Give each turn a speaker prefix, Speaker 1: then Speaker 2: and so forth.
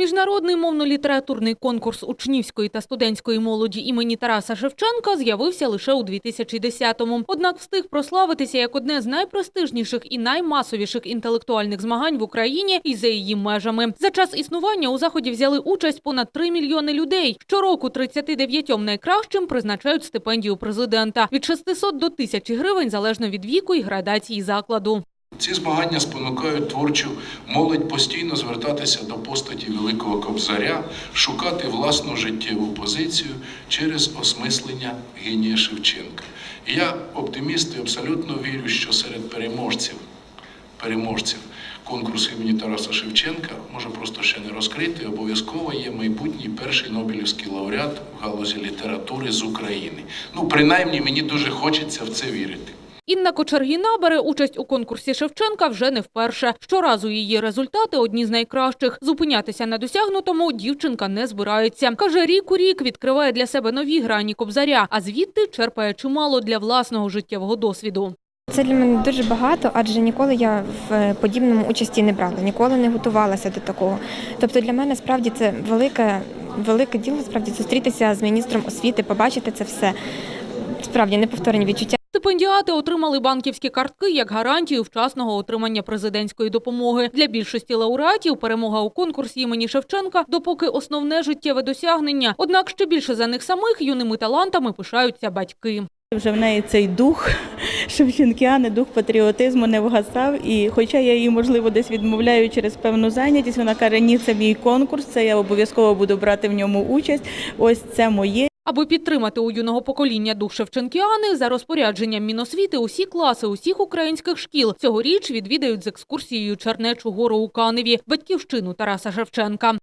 Speaker 1: Міжнародний мовно-літературний конкурс учнівської та студентської молоді імені Тараса Шевченка з'явився лише у 2010-му. Однак встиг прославитися як одне з найпрестижніших і наймасовіших інтелектуальних змагань в Україні і за її межами. За час існування у заході взяли участь понад 3 мільйони людей. Щороку 39 найкращим призначають стипендію президента від 600 до 1000 гривень залежно від віку і градації закладу.
Speaker 2: Ці змагання спонукають творчу молодь постійно звертатися до постаті Великого Кобзаря, шукати власну життєву позицію через осмислення генія Шевченка. Я оптиміст і абсолютно вірю, що серед переможців, переможців конкурсу імені Тараса Шевченка, може просто ще не розкрити, обов'язково є майбутній перший Нобелівський лауреат в галузі літератури з України. Ну, принаймні, мені дуже хочеться в це вірити.
Speaker 1: Інна Кочергіна бере участь у конкурсі Шевченка вже не вперше. Щоразу її результати одні з найкращих. Зупинятися на досягнутому дівчинка не збирається. Каже, рік у рік відкриває для себе нові грані кобзаря, а звідти черпає чимало для власного життєвого досвіду.
Speaker 3: Це для мене дуже багато, адже ніколи я в подібному участі не брала, ніколи не готувалася до такого. Тобто для мене справді це велике, велике діло справді зустрітися з міністром освіти, побачити це все. Справді неповторні відчуття.
Speaker 1: Стипендіати отримали банківські картки як гарантію вчасного отримання президентської допомоги. Для більшості лауреатів перемога у конкурсі імені Шевченка допоки основне життєве досягнення. Однак ще більше за них самих юними талантами пишаються батьки.
Speaker 4: Вже в неї цей дух шевченкіани, дух патріотизму не вгасав. І хоча я її, можливо, десь відмовляю через певну зайнятість, вона каже, ні, це мій конкурс, це я обов'язково буду брати в ньому участь. Ось це моє.
Speaker 1: Аби підтримати у юного покоління дух Шевченкіани, за розпорядженням Міносвіти усі класи усіх українських шкіл цьогоріч відвідають з екскурсією Чернечу гору у Каневі, батьківщину Тараса Шевченка.